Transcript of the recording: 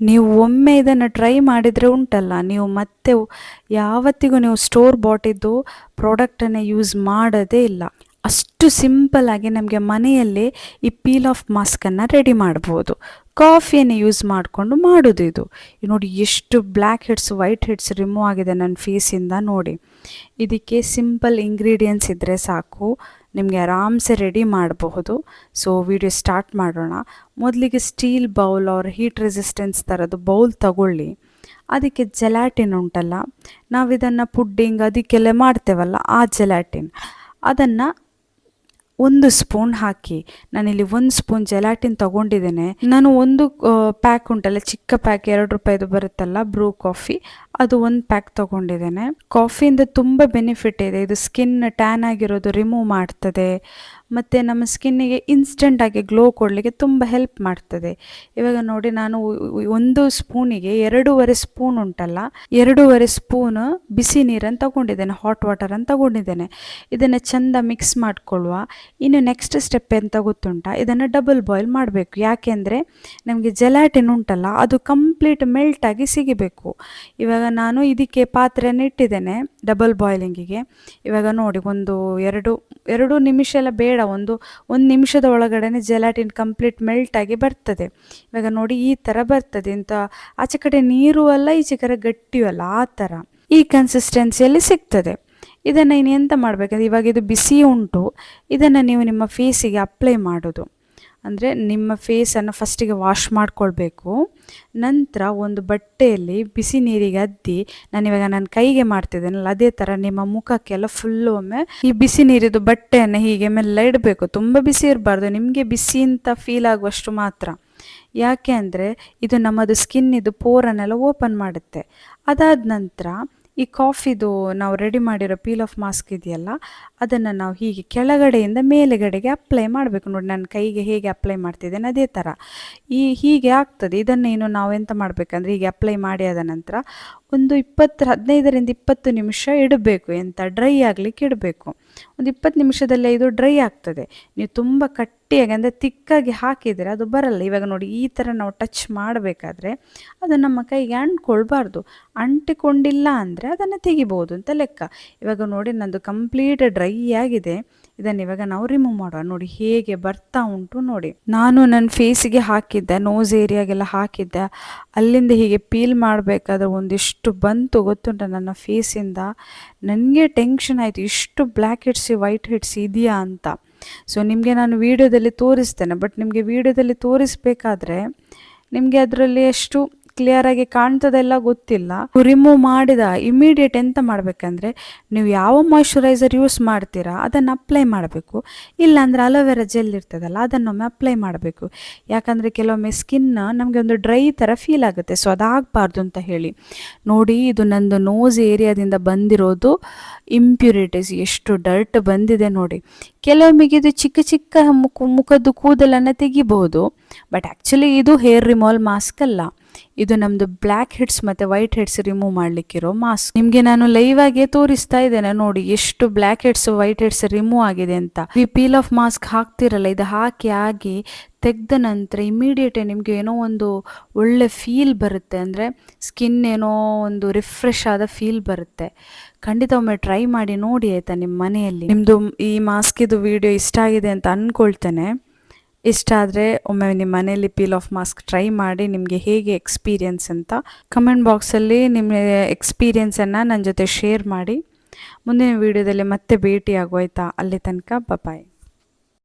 ನೀವು ಒಮ್ಮೆ ಇದನ್ನು ಟ್ರೈ ಮಾಡಿದರೆ ಉಂಟಲ್ಲ, ನೀವು ಮತ್ತೆ ಯಾವತ್ತಿಗೂ ನೀವು ಸ್ಟೋರ್ ಬಾಟಿದ್ದು ಪ್ರಾಡಕ್ಟನ್ನು ಯೂಸ್ ಮಾಡೋದೇ ಇಲ್ಲ. ಅಷ್ಟು ಸಿಂಪಲ್ ಆಗಿ ನಮಗೆ ಮನೆಯಲ್ಲೇ ಈ ಪೀಲ್ ಆಫ್ ಮಾಸ್ಕನ್ನು ರೆಡಿ ಮಾಡ್ಬೋದು. ಕಾಫಿಯನ್ನು ಯೂಸ್ ಮಾಡಿಕೊಂಡು ಮಾಡೋದು ಇದು. ನೋಡಿ ಎಷ್ಟು black heads, white heads remove ಆಗಿದೆ ನನ್ನ ಫೇಸಿಂದ ನೋಡಿ. ಇದಕ್ಕೆ ಸಿಂಪಲ್ ಇಂಗ್ರೀಡಿಯೆಂಟ್ಸ್ ಇದ್ದರೆ ಸಾಕು. ನಿಮಗೆ ಆರಾಮ್ಸೆ ರೆಡಿ ಮಾಡಬಹುದು. ಸೊ ವಿಡಿಯೋ ಸ್ಟಾರ್ಟ್ ಮಾಡೋಣ. ಮೊದಲಿಗೆ ಸ್ಟೀಲ್ ಬೌಲ್ ಅವ್ರ ಹೀಟ್ ರೆಸಿಸ್ಟೆನ್ಸ್ ಥರದ್ದು ಬೌಲ್ ತಗೊಳ್ಳಿ. ಅದಕ್ಕೆ ಜೆಲಾಟಿನ್ ಉಂಟಲ್ಲ ನಾವು ಇದನ್ನು ಪುಡ್ಡಿಂಗ್ ಅದಕ್ಕೆಲ್ಲ ಮಾಡ್ತೇವಲ್ಲ ಆ ಜೆಲಾಟಿನ್ ಅದನ್ನು ಒಂದು ಸ್ಪೂನ್ ಹಾಕಿ, ನಾನಿಲ್ಲಿ ಒಂದು ಸ್ಪೂನ್ ಜೆಲಾಟಿನ್ ತಗೊಂಡಿದ್ದೇನೆ. ನಾನು ಒಂದು ಪ್ಯಾಕ್ ಉಂಟಲ್ಲ, ಚಿಕ್ಕ ಪ್ಯಾಕ್ ಎರಡು ರೂಪಾಯಿದು ಬರುತ್ತಲ್ಲ, ಬ್ರೂ ಕಾಫಿ, ಅದು ಒಂದು ಪ್ಯಾಕ್ ತಗೊಂಡಿದ್ದೇನೆ. ಕಾಫಿಯಿಂದ ತುಂಬ ಬೆನಿಫಿಟ್ ಇದೆ. ಇದು ಸ್ಕಿನ್ ಟ್ಯಾನ್ ಆಗಿರೋದು ರಿಮೂವ್ ಮಾಡ್ತದೆ. ಮತ್ತು ನಮ್ಮ ಸ್ಕಿನ್ನಿಗೆ ಇನ್ಸ್ಟೆಂಟಾಗಿ ಗ್ಲೋ ಕೊಡಲಿಕ್ಕೆ ತುಂಬ ಹೆಲ್ಪ್ ಮಾಡ್ತದೆ. ಇವಾಗ ನೋಡಿ ನಾನು ಒಂದು ಸ್ಪೂನಿಗೆ ಎರಡೂವರೆ ಸ್ಪೂನ್ ಉಂಟಲ್ಲ, ಎರಡೂವರೆ ಸ್ಪೂನ್ ಬಿಸಿ ನೀರನ್ನು ತಗೊಂಡಿದ್ದೇನೆ ಹಾಟ್ ವಾಟರನ್ನು ತಗೊಂಡಿದ್ದೇನೆ. ಇದನ್ನು ಚೆಂದ ಮಿಕ್ಸ್ ಮಾಡಿಕೊಳ್ಳುವ. ಇನ್ನು ನೆಕ್ಸ್ಟ್ ಸ್ಟೆಪ್ ಎಂತ ಗೊತ್ತುಂಟ? ಇದನ್ನು ಡಬಲ್ ಬಾಯ್ಲ್ ಮಾಡಬೇಕು. ಯಾಕೆಂದರೆ ನಮಗೆ ಜೆಲಾಟಿನ್ ಉಂಟಲ್ಲ, ಅದು ಕಂಪ್ಲೀಟ್ ಮೆಲ್ಟಾಗಿ ಸಿಗಬೇಕು. ಇವಾಗ ನಾನು ಇದಕ್ಕೆ ಪಾತ್ರೆಯನ್ನು ಇಟ್ಟಿದ್ದೇನೆ ಡಬಲ್ ಬಾಯ್ಲಿಂಗಿಗೆ ಇವಾಗ ನೋಡಿ ಒಂದು ಎರಡು ಎರಡು ನಿಮಿಷ ಎಲ್ಲ ಬೇಡ ಒಂದು ಒಂದು ನಿಮಿಷದ ಒಳಗಡೆ ಜೆಲಾಟಿನ್ ಕಂಪ್ಲೀಟ್ ಮೆಲ್ಟಾಗಿ ಬರ್ತದೆ. ಇವಾಗ ನೋಡಿ ಈ ಥರ ಬರ್ತದೆ. ಇಂಥ ಆಚೆ ಕಡೆ ನೀರು ಅಲ್ಲ, ಈಚೆ ಕಡೆ ಗಟ್ಟಿಯೂ ಅಲ್ಲ, ಆ ಥರ ಈ ಕನ್ಸಿಸ್ಟೆನ್ಸಿಯಲ್ಲಿ ಸಿಗ್ತದೆ. ಇದನ್ನು ಇನ್ನು ಎಂತ ಮಾಡಬೇಕಂದ್ರೆ ಇವಾಗ ಇದು ಬಿಸಿ ಉಂಟು. ಇದನ್ನು ನೀವು ನಿಮ್ಮ ಫೇಸಿಗೆ ಅಪ್ಲೈ ಮಾಡೋದು. ಅಂದರೆ ನಿಮ್ಮ ಫೇಸನ್ನು ಫಸ್ಟಿಗೆ ವಾಶ್ ಮಾಡಿಕೊಳ್ಬೇಕು. ನಂತರ ಒಂದು ಬಟ್ಟೆಯಲ್ಲಿ ಬಿಸಿ ನೀರಿಗೆ ಅದ್ದಿ, ನಾನಿವಾಗ ನನ್ನ ಕೈಗೆ ಮಾಡ್ತಿದ್ದೇನಲ್ಲ, ಅದೇ ಥರ ನಿಮ್ಮ ಮುಖಕ್ಕೆಲ್ಲ ಫುಲ್ಲು ಒಮ್ಮೆ ಈ ಬಿಸಿ ನೀರಿದ್ದು ಬಟ್ಟೆಯನ್ನು ಹೀಗೆ ಮೇಲೆ ಇಡಬೇಕು. ತುಂಬ ಬಿಸಿ ಇರಬಾರ್ದು, ನಿಮಗೆ ಬಿಸಿ ಅಂತ ಫೀಲ್ ಆಗುವಷ್ಟು ಮಾತ್ರ. ಯಾಕೆ ಅಂದರೆ ಇದು ನಮ್ಮದು ಸ್ಕಿನ್ನಿದು ಪೋರನ್ನೆಲ್ಲ ಓಪನ್ ಮಾಡುತ್ತೆ. ಅದಾದ ನಂತರ ಈ ಕಾಫಿದು ನಾವು ರೆಡಿ ಮಾಡಿರೋ ಪೀಲ್ ಆಫ್ ಮಾಸ್ಕ್ ಇದೆಯಲ್ಲ, ಅದನ್ನು ನಾವು ಹೀಗೆ ಕೆಳಗಡೆಯಿಂದ ಮೇಲೆಗಡೆಗೆ ಅಪ್ಲೈ ಮಾಡಬೇಕು. ನೋಡಿ ನನ್ನ ಕೈಗೆ ಹೇಗೆ ಅಪ್ಲೈ ಮಾಡ್ತಿದ್ದೇನೆ ಅದೇ ಥರ ಈ ಹೀಗೆ ಆಗ್ತದೆ. ಇದನ್ನೇನು ನಾವು ಎಂತ ಮಾಡಬೇಕಂದ್ರೆ, ಹೀಗೆ ಅಪ್ಲೈ ಮಾಡಿ ಆದ ನಂತರ ಒಂದು ಇಪ್ಪತ್ತು ಹದಿನೈದರಿಂದ ಇಪ್ಪತ್ತು ನಿಮಿಷ ಇಡಬೇಕು. ಎಂತ? ಡ್ರೈ ಆಗಲಿಕ್ಕೆ ಇಡಬೇಕು. ಒಂದು ಇಪ್ಪತ್ತು ನಿಮಿಷದಲ್ಲೇ ಇದು ಡ್ರೈ ಆಗ್ತದೆ. ನೀವು ತುಂಬ ಕಟ್ಟಿಯಾಗಿ ಅಂದರೆ ತಿಕ್ಕಾಗಿ ಹಾಕಿದರೆ ಅದು ಬರಲ್ಲ. ಇವಾಗ ನೋಡಿ, ಈ ಥರ ನಾವು ಟಚ್ ಮಾಡಬೇಕಾದ್ರೆ ಅದು ನಮ್ಮ ಕೈಗೆ ಅಂಟ್ಕೊಳ್ಬಾರ್ದು. ಅಂಟಿಕೊಂಡಿಲ್ಲ ಅಂದರೆ ಅದನ್ನು ತೆಗಿಬೋದು ಅಂತ ಲೆಕ್ಕ. ಇವಾಗ ನೋಡಿ, ನಂದು ಕಂಪ್ಲೀಟ್ ಡ್ರೈ ಆಗಿದೆ. ಇದನ್ನು ಇವಾಗ ನಾವು ರಿಮೂವ್ ಮಾಡುವ ನೋಡಿ, ಹೇಗೆ ಬರ್ತಾ ಉಂಟು ನೋಡಿ. ನಾನು ನನ್ನ ಫೇಸಿಗೆ ಹಾಕಿದ್ದೆ ನೋಸ್ ಏರಿಯಾಗೆಲ್ಲ ಹಾಕಿದ್ದೆ. ಅಲ್ಲಿಂದ ಹೀಗೆ ಪೀಲ್ ಮಾಡಬೇಕಾದ್ರೆ ಒಂದಿಷ್ಟು ಬಂತು. ಗೊತ್ತುಂಟ ನನ್ನ ಫೇಸಿಂದ ನನಗೆ ಟೆನ್ಷನ್ ಆಯಿತು. ಇಷ್ಟು ಬ್ಲ್ಯಾಕ್ ಹೆಡ್ಸ್, ವೈಟ್ ಹೆಡ್ಸ್ ಇದೆಯಾ ಅಂತ. ಸೊ ನಿಮಗೆ ನಾನು ವೀಡಿಯೋದಲ್ಲಿ ತೋರಿಸ್ತೇನೆ. ಬಟ್ ನಿಮಗೆ ವೀಡಿಯೋದಲ್ಲಿ ತೋರಿಸ್ಬೇಕಾದ್ರೆ ನಿಮಗೆ ಅದರಲ್ಲಿ ಎಷ್ಟು ಕ್ಲಿಯರ್ ಆಗಿ ಕಾಣ್ತದೆಲ್ಲ ಗೊತ್ತಿಲ್ಲ. ರಿಮೂವ್ ಮಾಡಿದ ಇಮಿಡಿಯೇಟ್ ಎಂತ ಮಾಡಬೇಕಂದ್ರೆ, ನೀವು ಯಾವ ಮಾಯ್ಶ್ಚರೈಸರ್ ಯೂಸ್ ಮಾಡ್ತೀರಾ, ಅದನ್ನು ಅಪ್ಲೈ ಮಾಡಬೇಕು. ಇಲ್ಲಾಂದರೆ ಅಲೋವೆರಾ ಜೆಲ್ ಇರ್ತದಲ್ಲ, ಅದನ್ನೊಮ್ಮೆ ಅಪ್ಲೈ ಮಾಡಬೇಕು. ಯಾಕಂದರೆ ಕೆಲವೊಮ್ಮೆ ಸ್ಕಿನ್ ನಮಗೆ ಒಂದು ಡ್ರೈ ಥರ ಫೀಲ್ ಆಗುತ್ತೆ. ಸೊ ಅದಾಗಬಾರ್ದು ಅಂತ ಹೇಳಿ. ನೋಡಿ, ಇದು ನಂದು ನೋಸ್ ಏರಿಯಾದಿಂದ ಬಂದಿರೋದು ಇಂಪ್ಯೂರಿಟೀಸ್ ಎಷ್ಟು ಡರ್ಟ್ ಬಂದಿದೆ ನೋಡಿ. ಕೆಲವೊಮ್ಮೆಗೆ ಇದು ಚಿಕ್ಕ ಚಿಕ್ಕ ಮುಖ, ಮುಖದ್ದು ಕೂದಲನ್ನು ತೆಗಿಬಹುದು ಬಟ್ ಆ್ಯಕ್ಚುಲಿ ಇದು ಹೇರ್ ರಿಮೋಲ್ ಮಾಸ್ಕ್ ಅಲ್ಲ. ಇದು ನಮ್ಮದು ಬ್ಲ್ಯಾಕ್ ಹೆಡ್ಸ್ ಮತ್ತು ವೈಟ್ ಹೆಡ್ಸ್ ರಿಮೂವ್ ಮಾಡಲಿಕ್ಕಿರೋ ಮಾಸ್ಕ್ ನಿಮಗೆ ನಾನು ಲೈವ್ ಆಗಿ ತೋರಿಸ್ತಾ ಇದ್ದೇನೆ, ನೋಡಿ ಎಷ್ಟು black heads white heads remove ಆಗಿದೆ ಅಂತ. ಈ ಪೀಲ್ ಆಫ್ ಮಾಸ್ಕ್ ಹಾಕ್ತಿರಲ್ಲ, ಇದು ಹಾಕಿ ಆಗಿ ತೆಗೆದ ನಂತರ ಇಮಿಡಿಯೇಟೇ ನಿಮಗೆ ಏನೋ ಒಂದು ಒಳ್ಳೆ ಫೀಲ್ ಬರುತ್ತೆ. ಅಂದರೆ ಸ್ಕಿನ್ ಏನೋ ಒಂದು ರಿಫ್ರೆಶ್ ಆದ ಫೀಲ್ ಬರುತ್ತೆ. ಖಂಡಿತ ಒಮ್ಮೆ ಟ್ರೈ ಮಾಡಿ ನೋಡಿ ಆಯಿತಾ ನಿಮ್ಮ ಮನೆಯಲ್ಲಿ. ನಿಮ್ಮದು ಈ ಮಾಸ್ಕಿದು ವಿಡಿಯೋ ಇಷ್ಟ ಆಗಿದೆ ಅಂತ ಅಂದ್ಕೊಳ್ತೇನೆ ಇಷ್ಟ ಆದರೆ ಒಮ್ಮೆ ನಿಮ್ಮ ಮನೆಯಲ್ಲಿ ಪೀಲ್ ಆಫ್ ಮಾಸ್ಕ್ ಟ್ರೈ ಮಾಡಿ ನಿಮಗೆ ಹೇಗೆ ಎಕ್ಸ್ಪೀರಿಯನ್ಸ್ ಅಂತ ಕಮೆಂಟ್ ಬಾಕ್ಸಲ್ಲಿ ನಿಮ್ಮ ಎಕ್ಸ್ಪೀರಿಯನ್ಸನ್ನು ನನ್ನ ಜೊತೆ ಶೇರ್ ಮಾಡಿ. ಮುಂದಿನ ವೀಡಿಯೋದಲ್ಲಿ ಮತ್ತೆ ಭೇಟಿ ಆಗೋಯ್ತಾ ಅಲ್ಲಿ ತನಕ ಬಾಯ್